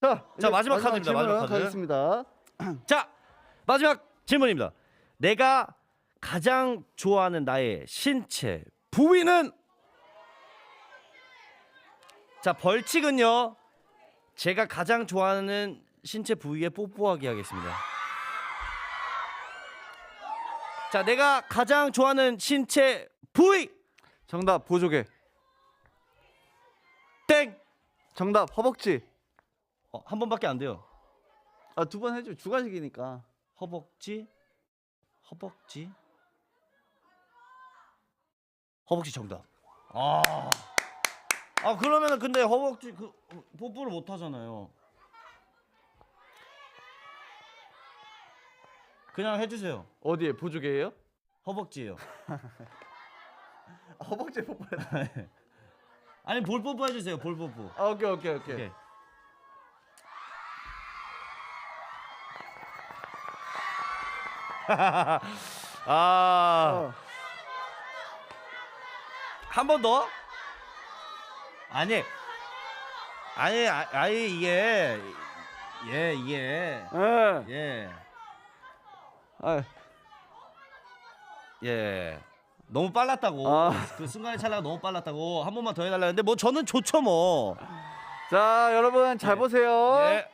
자, 자, 이제 마지막 카드입니다, 마지막 카드. 가겠습니다. 자 마지막 질문입니다. 내가 가장 좋아하는 나의 신체 부위는 자 벌칙은요. 제가 가장 좋아하는 신체 부위에 뽀뽀하기 하겠습니다. 자 내가 가장 좋아하는 신체 부위 정답 보조개. 땡. 정답 허벅지. 어, 한 번밖에 안 돼요. 아 두 번 해줘 주관식이니까. 허벅지, 허벅지, 허벅지 정답. 아, 아 그러면은 근데 허벅지 그 어, 뽀뽀를 못 하잖아요. 그냥 해주세요. 어디에 보조개예요? 허벅지예요. 아, 허벅지 뽀뽀해. 아니 볼 뽀뽀 해주세요. 볼 뽀뽀. 아 오케이 오케이 오케이. 오케이. 아. 어. 한번 더? 아니 아니 아, 아니 이게 예 이게 예. 예 아, 예. 너무 빨랐다고 아. 그 순간의 찰나가 너무 빨랐다고 한 번만 더 해달라는데 뭐 저는 좋죠 뭐 자 여러분 잘 네. 보세요. 예.